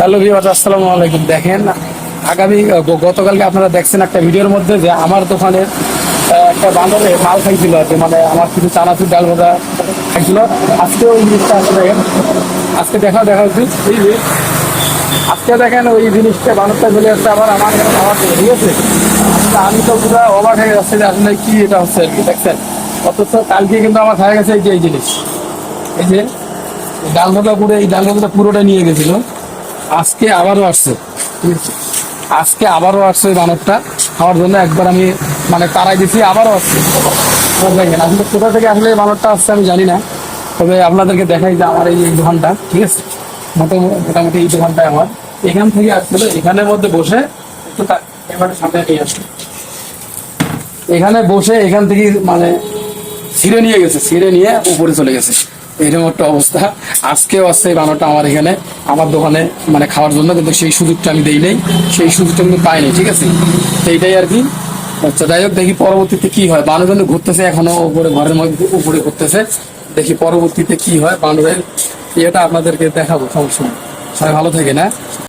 Hello viewers, আসসালামু আলাইকুম। দেখেন, আগামী গতকালকে আপনারা দেখছেন একটা ভিডিওর মধ্যে যে আমার দোকানে একটা বান্দরে মাল খাইছিল আর মানে আমার কিছু চানাচুর ডাল ভাজা খাইছিল। আজকে ওই জিনিসটা আছে দেখেন। আজকে দেখা দেখা হচ্ছে এই যে, আজকে দেখেন ওই জিনিসটা বানরটা চলে যাচ্ছে আবার আমার খাওয়া ঠিক আছে? আমি তো পুরো অবাক হয়ে যাচ্ছে যে আসলে কি এটা হচ্ছে আর কি, দেখছেন? অথচ কালকে কিন্তু আমার খাওয়া গেছে এই যে, এই জিনিস। এই যে, ডাল ভাজা পুরো, এই ডাল ভাজাটা পুরোটা নিয়ে গেছিল। আজকে আবারও আসছে। ঠিক? আজকে আবারও আসছে বানরটা। খাওয়ার জন্য একবার আমি মানে তারাই দিছি, আবারও আসছে। আসলে কোথা থেকে আসলে বানরটা আসছে আমি জানি না। তবে আপনাদেরকে দেখাই যে আমার এই দোকানটা, ঠিক আছে? মোটামুটি এই দোকানটা আমার। এখান থেকে আসলে এখানের মধ্যে বসে একটু এবারে সামনে নিয়ে আসছে এখানে বসে এখান থেকে মানে ছিঁড়ে নিয়ে গেছে, ছিঁড়ে নিয়ে উপরে চলে গেছে। এরকম একটা অবস্থা। আজকেও আসছে এই বানরটা আমার এখানে, আমার দোকানে মানে খাওয়ার জন্য, কিন্তু সেই সুযোগটা আমি দেই নাই, সেই সুযোগটা কিন্তু পাইনি ঠিক আছে? তো এইটাই আর কি। আচ্ছা যাই হোক, দেখি পরবর্তীতে কি হয়। বানর কিন্তু ঘুরতেছে, এখনও উপরে, ঘরের মধ্যে উপরে ঘুরতেছে। দেখি পরবর্তীতে কি হয় বানরের। ইয়েটা আপনাদেরকে দেখাবো, সমস্যা। সবাই ভালো থাকে না